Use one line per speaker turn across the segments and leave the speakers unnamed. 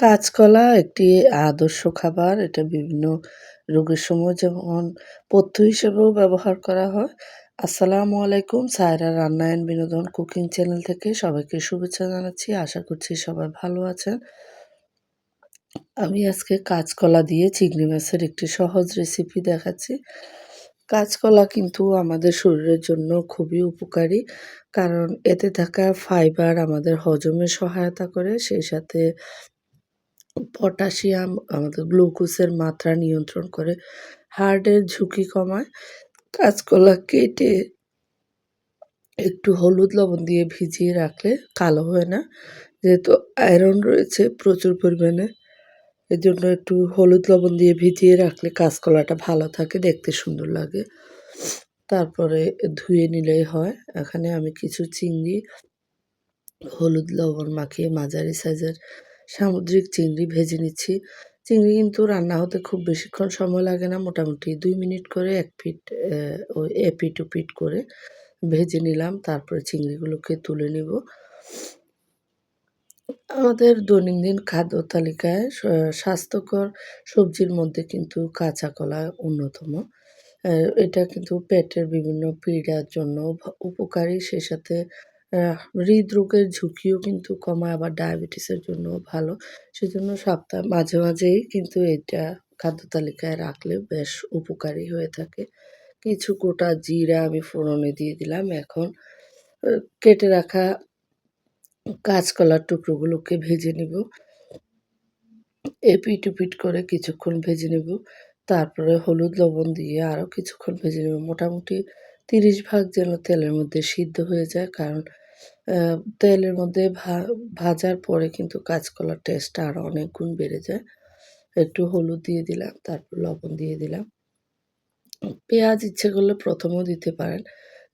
কাঁচকলা একটি আদর্শ খাবার। এটা বিভিন্ন রোগের সময় যেমন পথ্য হিসেবেও ব্যবহার করা হয়। আসসালামু আলাইকুম, সায়রা রান্নায়ন বিনোদন কুকিং চ্যানেল থেকে সবাইকে শুভেচ্ছা জানাচ্ছি। আশা করছি সবাই ভালো আছেন। আমি আজকে কাঁচকলা দিয়ে চিংড়ি মাছের একটি সহজ রেসিপি দেখাচ্ছি। কাঁচকলা কিন্তু আমাদের শরীরের জন্য খুবই উপকারী, কারণ এতে থাকা ফাইবার আমাদের হজমে সহায়তা করে। সেই সাথে পটাশিয়াম আমাদের গ্লুকোজের মাত্রা নিয়ন্ত্রণ করে, হার্টের ঝুঁকি কমায় কাঁচকলা কেটে একটু হলুদ লবণ দিয়ে ভিজিয়ে রাখলে কালো হয় না। যেহেতু আয়রন রয়েছে প্রচুর পরিমাণে এর জন্য একটু হলুদ লবণ দিয়ে ভিজিয়ে রাখলে কাঁচকলাটা ভালো থাকে, দেখতে সুন্দর লাগে। তারপরে ধুয়ে নিলেই হয়। এখানে আমি কিছু চিংড়ি, হলুদ লবণ মাখিয়ে মাঝারি সাইজের সামুদ্রিক চিংড়ি ভেজে নিচ্ছি। চিংড়ি কিন্তু রান্না হতে খুব বেশিক্ষণ সময় লাগে না, মোটামুটি দুই মিনিট করে এক ফিট ওই এপিট পিট করে ভেজে নিলাম, তারপরে চিংড়িগুলোকে তুলে নিব। আমাদের দৈনন্দিন খাদ্য তালিকায় স্বাস্থ্যকর সবজির মধ্যে কিন্তু কাঁচা কলা অন্যতম এটা কিন্তু পেটের বিভিন্ন পীড়ার জন্য উপকারী, সে সাথে হৃদরোগের ঝুঁকিও কিন্তু কমায়, আবার ডায়াবেটিসের জন্য ভালো। সেজন্য সপ্তাহ, মাঝে মাঝেই কিন্তু এটা খাদ্য তালিকায় রাখলে বেশ উপকারী হয়ে থাকে। কিছু গোটা জিরা আমি ফোড়নে দিয়ে দিলাম। এখন কেটে রাখা কাঁচকলার টুকরোগুলোকে ভেজে নেব। এপিট উপিট করে কিছুক্ষণ ভেজে নেব। তারপরে হলুদ লবণ দিয়ে আরও কিছুক্ষণ ভেজে নেব। মোটামুটি তিরিশ ভাগ যেন তেলের মধ্যে সিদ্ধ হয়ে যায়, কারণ তেলের মধ্যে ভাজার পরে কিন্তু কাঁচকলার টেস্টটা আরও অনেক গুণ বেড়ে যায়। একটু হলুদ দিয়ে দিলাম, তারপর লবণ দিয়ে দিলাম। পেঁয়াজ ইচ্ছে করলে প্রথমেও দিতে পারেন।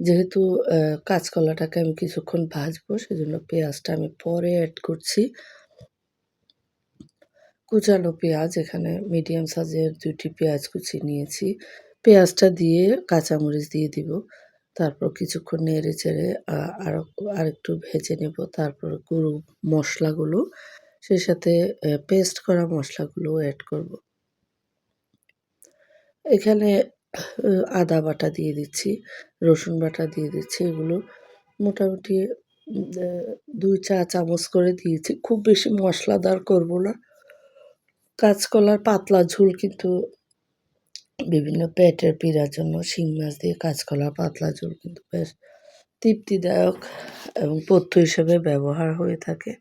যেহেতু কাঁচকলাটাকে আমি কিছুক্ষণ ভাজবো, সেজন্য পেঁয়াজটা আমি পরে অ্যাড করছি। কুচানো পেঁয়াজ, এখানে মিডিয়াম সাইজের দুটি পেঁয়াজ কুচি নিয়েছি। পেঁয়াজটা দিয়ে কাঁচামরিচ দিয়ে দিব। তারপর কিছুক্ষণ নেড়ে চেড়ে আরও আরেকটু ভেজে নেব। তারপর গুঁড়ো মশলাগুলো, সেই সাথে পেস্ট করা মশলাগুলো অ্যাড করব। এখানে আদা বাটা দিয়ে দিচ্ছি, রসুন বাটা দিয়ে দিচ্ছি। এগুলো মোটামুটি দুই চা চামচ করে দিয়েছি। খুব বেশি মশলাদার করব না। কাঁচকলার পাতলা ঝোল কিন্তু বিভিন্ন পেটের পীড়ার জন্য শিং মাছ দিয়ে কাঁচকলার পাতলা ঝোল কিন্তু বেশ তৃপ্তিদায়ক এবং পথ্য হিসেবে ব্যবহার হয়ে থাকে।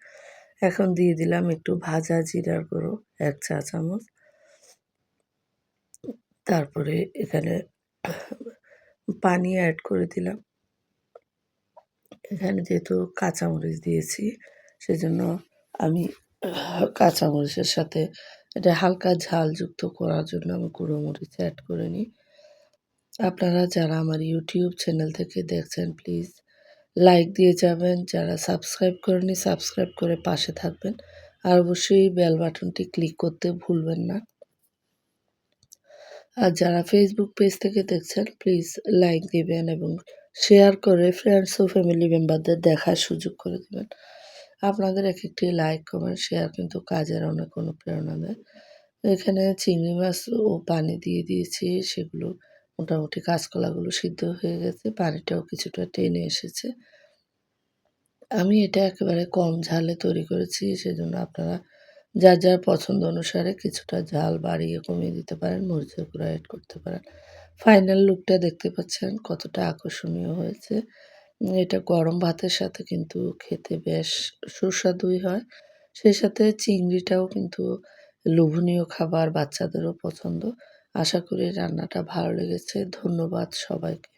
এখন দিয়ে দিলাম একটু ভাজা জিরার গুঁড়ো, এক চা চামচ। তারপরে এখানে পানি অ্যাড করে দিলাম। এখানে যেহেতু কাঁচামরিচ দিয়েছি, সেজন্য আমি কাঁচামরিচের সাথে এটা হালকা ঝালযুক্ত করার জন্য আমি গুঁড়ো মরিচ অ্যাড করে নিই। আপনারা যারা আমার ইউটিউব চ্যানেল থেকে দেখছেন প্লিজ লাইক দিয়ে যাবেন। যারা সাবস্ক্রাইব করেনি সাবস্ক্রাইব করে পাশে থাকবেন। আর অবশ্যই বেল বাটনটি ক্লিক করতে ভুলবেন না। আর যারা ফেসবুক পেজ থেকে দেখছেন প্লিজ লাইক দিবেন এবং শেয়ার করে ফ্রেন্ডস ও ফ্যামিলি মেম্বারদের দেখার সুযোগ করে দেবেন। আপনাদের এক একটি লাইক কমেন্ট শেয়ার কিন্তু কাজের অনেক অনুপ্রেরণা দেয়। এখানে চিংড়ি মাছ ও পানি দিয়ে দিয়েছি, সেগুলো মোটামুটি কাঁচকলাগুলো সিদ্ধ হয়ে গেছে, পানিটাও কিছুটা টেনে এসেছে। আমি এটা একেবারে কম ঝালে তৈরি করেছি, সেজন্য আপনারা যার যার পছন্দ অনুসারে কিছুটা ঝাল বাড়িয়ে কমিয়ে দিতে পারেন, মরিচের গুঁড়া অ্যাড করতে পারেন। ফাইনাল লুকটা দেখতে পাচ্ছেন কতটা আকর্ষণীয় হয়েছে। এটা গরম ভাতের সাথে কিন্তু খেতে বেশ সুস্বাদুই হয়। সেই সাথে চিংড়িটাও কিন্তু লোভনীয় খাবার, বাচ্চাদেরও পছন্দ। আশা করি রান্নাটা ভালো লেগেছে। ধন্যবাদ সবাইকে।